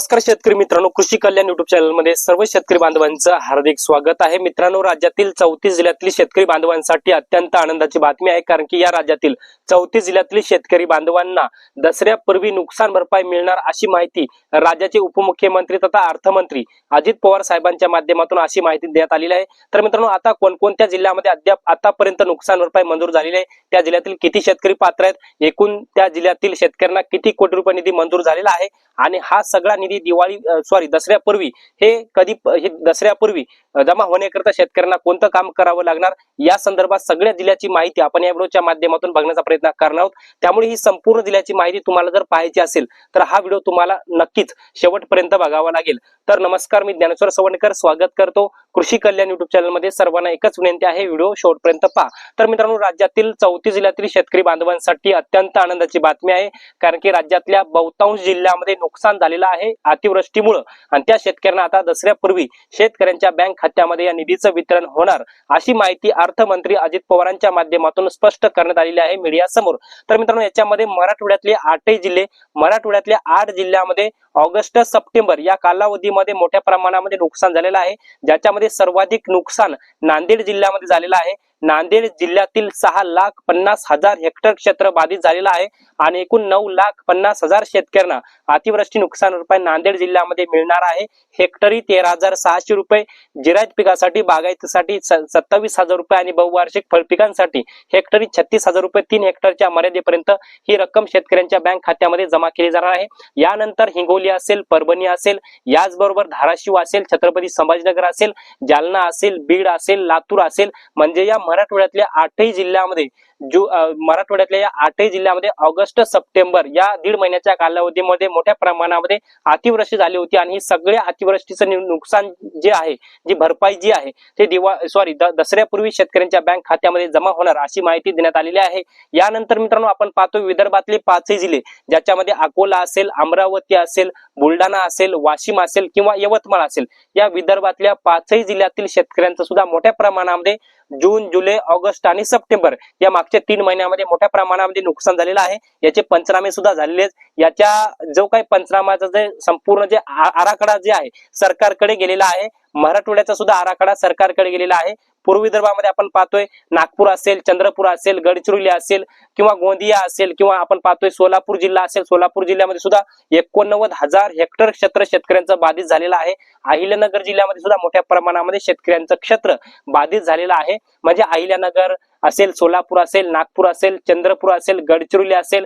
नमस्कार शेतकरी मित्रांनो कृषी कल्याण युट्यूब चॅनलमध्ये सर्व शेतकरी बांधवांचं हार्दिक स्वागत आहे. मित्रांनो राज्यातील चौतीस जिल्ह्यातील शेतकरी बांधवांसाठी अत्यंत आनंदाची बातमी आहे कारण की या राज्यातील चौतीस जिल्ह्यातील शेतकरी बांधवांना दसऱ्यापूर्वी नुकसान भरपाई मिळणार अशी माहिती राज्याचे उपमुख्यमंत्री तथा अर्थमंत्री अजित पवार साहेबांच्या माध्यमातून अशी माहिती देण्यात आलेली आहे. तर मित्रांनो आता कोणकोणत्या जिल्ह्यामध्ये अद्याप आतापर्यंत नुकसान भरपाई मंजूर झालेली आहे? त्या जिल्ह्यातील किती शेतकरी पात्र आहेत? एकूण त्या जिल्ह्यातील शेतकऱ्यांना किती कोटी रुपये निधी मंजूर झालेला आहे? आणि हा सगळा निधी दिवाळी सॉरी दसऱ्यापूर्वी हे कधी हे दसऱ्यापूर्वी जमा होण्याकरता शेतकऱ्यांना कोणतं काम करावं लागणार? या संदर्भात सगळ्या जिल्ह्याची माहिती आपण या व्हिडिओच्या माध्यमातून बघण्याचा प्रयत्न करणार आहोत. त्यामुळे ही संपूर्ण जिल्ह्याची माहिती तुम्हाला जर पाहायची असेल तर हा व्हिडिओ तुम्हाला नक्कीच शेवटपर्यंत बघावा लागेल. तर नमस्कार मी ज्ञानेश्वर सवणकर स्वागत करतो. कृषी कल्याण युट्यूब चॅनलमध्ये सर्वांना एकच विनंती आहे व्हिडिओ शेवटपर्यंत पहा. तर मित्रांनो राज्यातील चौतीस जिल्ह्यातील शेतकरी बांधवांसाठी अत्यंत आनंदाची बातमी आहे. कारण की राज्यातल्या बहुतांश जिल्ह्यामध्ये नुकसान झालेलं आहे अतिवृष्टीमुळं. आणि त्या शेतकऱ्यांना आता दसऱ्यापूर्वी शेतकऱ्यांच्या बँक खात्यामध्ये या निधीचं वितरण होणार अशी माहिती अर्थमंत्री अजित पवारांच्या माध्यमातून स्पष्ट करण्यात आलेली आहे मीडिया समोर तर मित्रांनो याच्यामध्ये मराठवाड्यातले आठही जिल्हे मराठवाड्यातल्या आठ जिल्ह्यामध्ये ऑगस्ट सप्टेंबर या कालावधीमध्ये मोठ्या प्रमाणामध्ये नुकसान झालेलं आहे. ज्याच्यामध्ये सर्वाधिक नुकसान नांदेड जिल्ह्यामध्ये झालेलं आहे. नांदेड जिल्ह्यातील सहा लाख पन्नास हजार हेक्टर क्षेत्र बाधित झालेलं आहे आणि एकूण नऊ लाख पन्नास हजार शेतकऱ्यांना अतिवृष्टी नुकसान रुपये नांदेड जिल्ह्यामध्ये मिळणार आहे. हेक्टरी तेरा हजार सहाशे रुपये जिरायत पिकासाठी बागायतीसाठी स- सत्तावीस हजार रुपये आणि बहुवार्षिक फळपिकांसाठी हेक्टरी छत्तीस हजार रुपये तीन हेक्टरच्या मर्यादेपर्यंत ही रक्कम शेतकऱ्यांच्या बँक खात्यामध्ये जमा केली जाणार आहे. यानंतर हिंगोली असेल परभणी असेल याचबरोबर धाराशिव असेल छत्रपती संभाजीनगर असेल जालना असेल बीड असेल लातूर असेल म्हणजे या मराठवाड्यातल्या आठही जिल्ह्यामध्ये जो मराठवाड्यातल्या या आठही जिल्ह्यामध्ये ऑगस्ट सप्टेंबर या दीड महिन्याच्या कालावधीमध्ये मोठ्या प्रमाणामध्ये अतिवृष्टी झाली होती आणि ही सगळ्या अतिवृष्टीचं नुकसान जे आहे जी भरपाई जी आहे ते दिवा सॉरी दसऱ्यापूर्वी शेतकऱ्यांच्या बँक खात्यामध्ये जमा होणार अशी माहिती देण्यात आलेली आहे. यानंतर मित्रांनो आपण पाहतो विदर्भातले पाचही जिल्हे ज्याच्यामध्ये अकोला असेल अमरावती असेल बुलढाणा असेल वाशिम असेल किंवा यवतमाळ असेल या विदर्भातल्या पाचही जिल्ह्यातील शेतकऱ्यांचं सुद्धा मोठ्या प्रमाणामध्ये जून जुलै ऑगस्ट आणि सप्टेंबर या मागच्या तीन महिन्यामध्ये मोठ्या प्रमाणामध्ये नुकसान झालेलं आहे. याचे पंचनामे सुद्धा झालेले आहेत. याच्या जो काही पंचनामाचा जे संपूर्ण जे आराखडा जे आहे सरकारकडे गेलेला आहे. मराठवाड्याचा सुद्धा आराखडा सरकारकडे गेलेला आहे. पूर्व विदर्भामध्ये आपण पाहतोय नागपूर असेल चंद्रपूर असेल गडचिरोली असेल किंवा गोंदिया असेल किंवा आपण पाहतोय सोलापूर जिल्हा असेल सोलापूर जिल्ह्यामध्ये सुद्धा एकोणनव्वद हजार हेक्टर क्षेत्र शेतकऱ्यांचं बाधित झालेलं आहे. अहिल्यानगर जिल्ह्यामध्ये सुद्धा मोठ्या प्रमाणामध्ये शेतकऱ्यांचं क्षेत्र बाधित झालेलं आहे. म्हणजे अहिल्यानगर असेल सोलापूर असेल नागपूर असेल चंद्रपूर असेल गडचिरोली असेल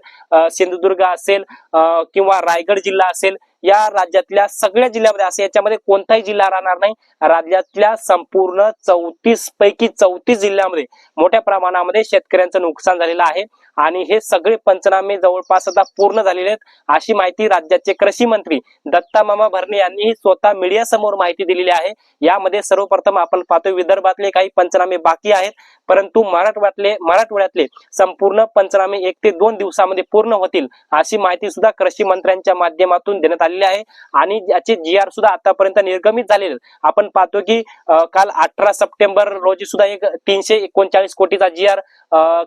सिंधुदुर्ग असेल अं, किंवा रायगड जिल्हा असेल या राज्यातल्या सगळ्या जिल्ह्यामध्ये असे याच्यामध्ये कोणताही जिल्हा राहणार नाही. राज्यातल्या संपूर्ण चौतीस पैकी चौतीस जिल्ह्यामध्ये मोठ्या प्रमाणामध्ये शेतकऱ्यांचं नुकसान झालेलं आहे. आणि हे सगळे पंचनामे जवळपास आता पूर्ण झालेले आहेत. अशी माहिती राज्याचे कृषी मंत्री दत्ता मामा भरणे यांनी स्वतः मीडिया समोर माहिती दिलेली आहे. यामध्ये सर्वप्रथम आपण पाहतोय विदर्भातले काही पंचनामे बाकी आहेत. परंतु मराठवाड्यातले मराठवाड्यातले संपूर्ण पंचनामे एक ते दोन दिवसामध्ये पूर्ण होतील अशी माहिती सुद्धा कृषी मंत्र्यांच्या माध्यमातून देण्यात आलेली आहे. आणि याचे जी आर सुद्धा आतापर्यंत निर्गमित झालेले. आपण पाहतो की काल अठरा सप्टेंबर रोजी सुद्धा एक तीनशे एकोणचाळीस कोटीचा जी आर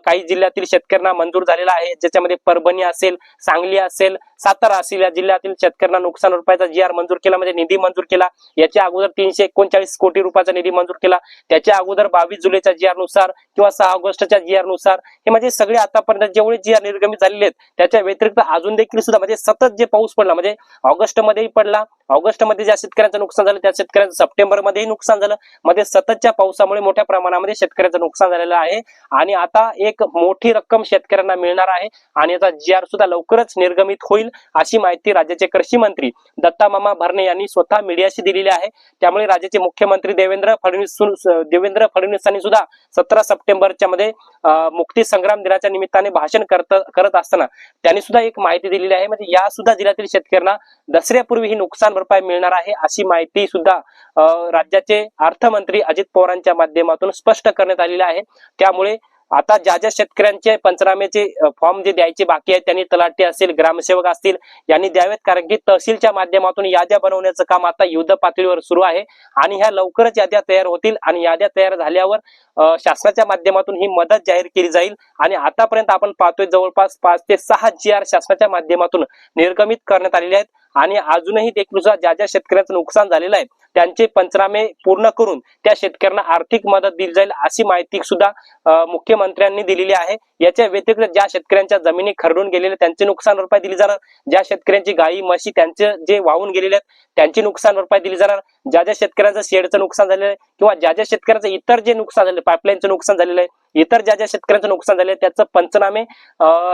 काही जिल्ह्यातील शेतकऱ्यांना मंजूर झालेला आहे. ज्याच्यामध्ये परभणी असेल सांगली असेल सातारा असेल या जिल्ह्यातील शेतकऱ्यांना नुकसान रुपयाचा जी आर मंजूर केला म्हणजे निधी मंजूर केला. याच्या अगोदर तीनशे एकोणचाळीस कोटी रुपयाचा निधी मंजूर केला. त्याच्या अगोदर बावीस जुलैच्या जी आरनुसार किंवा सहा ऑगस्टच्या जी आरनुसार हे म्हणजे सगळे आतापर्यंत जेवढे जी आर निर्गमित झालेले आहेत त्याच्या व्यतिरिक्त अजून देखील सुद्धा म्हणजे सतत जे पाऊस पडला म्हणजे ऑगस्ट मध्येही पडला ऑगस्टमध्ये ज्या शेतकऱ्यांचं नुकसान झालं त्या शेतकऱ्यांचं सप्टेंबर मध्येही नुकसान झालं. मध्ये सततच्या पावसामुळे मोठ्या प्रमाणामध्ये शेतकऱ्यांचं नुकसान झालेलं आहे. आणि आता एक मोठी रक्कम शेतकऱ्यांना मिळणार आहे. आणि याचा जी आर सुद्धा लवकरच निर्गमित होईल अशी माहिती राज्याचे कृषी मंत्री दत्ता मामा भरणे यांनी स्वतः मीडियाशी दिलेली आहे. त्यामुळे राज्याचे मुख्यमंत्री देवेंद्र फडणवीस देवेंद्र फडणवीसांनी सुद्धा सतरा सप्टेंबरच्या मध्ये मुक्ती संग्राम दिनाच्या निमित्ताने भाषण करत करत असताना त्यांनी सुद्धा एक माहिती दिलेली आहे. म्हणजे या सुद्धा जिल्ह्यातील शेतकऱ्यांना दसऱ्यापूर्वी ही नुकसान रुपये मिळणार आहे अशी माहिती सुद्धा राज्याचे अर्थमंत्री अजित पवारांच्या माध्यमातून स्पष्ट करण्यात आलेली आहे. त्यामुळे आता ज्या ज्या शेतकऱ्यांचे पंचनाम्याचे फॉर्म जे द्यायचे बाकी आहेत त्यांनी तलाठी असतील ग्रामसेवक असतील यांनी द्यावेत. कारण की तहसीलच्या माध्यमातून याद्या बनवण्याचं काम आता युद्ध पातळीवर सुरू आहे आणि ह्या लवकरच याद्या तयार होतील आणि याद्या तयार झाल्यावर शासनाच्या माध्यमातून ही मदत जाहीर केली जाईल. आणि आतापर्यंत आपण पाहतोय जवळपास पाच ते सहा जी आर शासनाच्या माध्यमातून निर्गमित करण्यात आलेले आहेत. आणि अजूनही देखील ज्या ज्या शेतकऱ्यांचं नुकसान झालेलं आहे त्यांचे पंचनामे पूर्ण करून त्या शेतकऱ्यांना आर्थिक मदत दिली जाईल अशी माहिती सुद्धा मुख्यमंत्र्यांनी दिलेली आहे. याच्या व्यतिरिक्त ज्या शेतकऱ्यांच्या जमिनी खरडून गेलेल्या त्यांचे नुकसान भरपाई दिली जाणार. ज्या शेतकऱ्यांची गायी म्हशी त्यांचे जे वाहून गेलेले आहेत त्यांची नुकसान भरपाई दिली जाणार. ज्या ज्या शेतकऱ्यांचं शेडचं नुकसान झालेलं आहे किंवा ज्या ज्या शेतकऱ्यांचं इतर जे नुकसान झालेलं पाईपलाईनचं नुकसान झालेलं आहे इतर ज्या ज्या शेतकऱ्यांचं नुकसान झाले त्याचं पंचनामे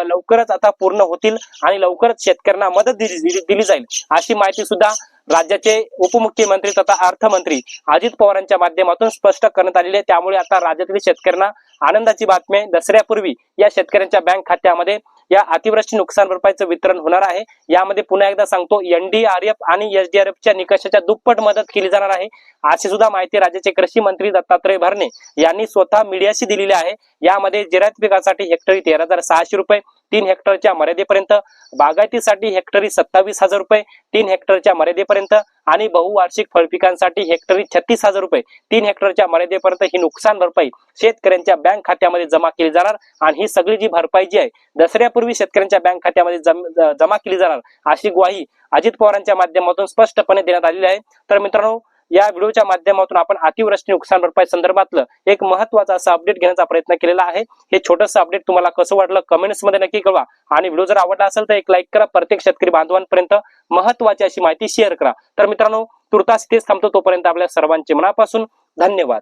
लवकरच आता पूर्ण होतील आणि लवकरच शेतकऱ्यांना मदत दिली दिली- जाईल. अशी माहिती सुद्धा राज्याचे उपमुख्यमंत्री तथा अर्थमंत्री अजित पवारांच्या माध्यमातून स्पष्ट करण्यात आलेले त्यामुळे आता राज्यातील शेतकऱ्यांना आनंदाची बातमी दसऱ्यापूर्वी या शेतकऱ्यांच्या बँक खात्यामध्ये या अतिवृष्टी नुकसान भरपाईचं वितरण होणार आहे. यामध्ये पुन्हा एकदा सांगतो एनडीआरएफ आणि एसडीआरएफच्या निकषाच्या दुप्पट मदत केली जाणार आहे. अशी सुद्धा माहिती राज्याचे कृषी मंत्री दत्तात्रय भरणे यांनी स्वतः मीडियाशी दिलेली आहे. यामध्ये जिरायत पिकासाठी हेक्टरी तेरा हजार सहाशे रुपये तीन हेक्टरच्या मर्यादेपर्यंत. बागायतीसाठी हेक्टरी सत्तावीस हजार रुपये तीन हेक्टरच्या मर्यादेपर्यंत आणि बहुवार्षिक फळपिकांसाठी हेक्टरी छत्तीस हजार रुपये. तीन हेक्टरच्या मर्यादेपर्यंत ही नुकसान भरपाई शेतकऱ्यांच्या बँक खात्यामध्ये जमा केली जाणार आणि ही सगळी जी भरपाई जी आहे दसऱ्यापूर्वी शेतकऱ्यांच्या बँक खात्यामध्ये जम- जमा केली जाणार अशी ग्वाही अजित पवारांच्या माध्यमातून स्पष्टपणे देण्यात आलेली आहे. तर मित्रांनो या व्हिडिओच्या माध्यमातून आपण अतिवृष्टी नुकसान भरपाई संदर्भातलं एक महत्वाचं असं अपडेट घेण्याचा प्रयत्न केलेला आहे. हे छोटंसं अपडेट तुम्हाला कसं वाटलं कमेंट्समध्ये नक्की कळवा. आणि व्हिडिओ जर आवडला असेल तर एक लाईक करा प्रत्येक शेतकरी बांधवांपर्यंत महत्वाची अशी माहिती शेअर करा. तर मित्रांनो तुर्तास इथेच थांबतो तोपर्यंत आपल्या सर्वांचे मनापासून धन्यवाद.